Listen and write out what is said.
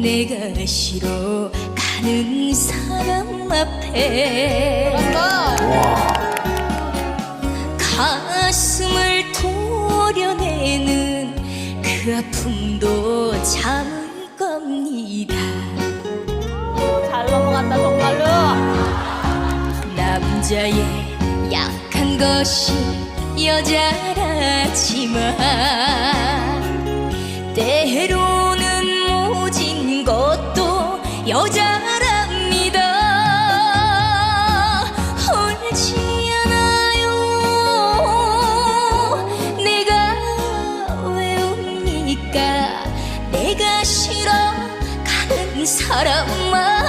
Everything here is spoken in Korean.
마시러 가는 사람 앞에 가슴을 도려내는 그 아픔도 참을 겁니다 잘 넘어간다 정말로. 남자의 약한 것이 여자라지만 싫어 가는 사람만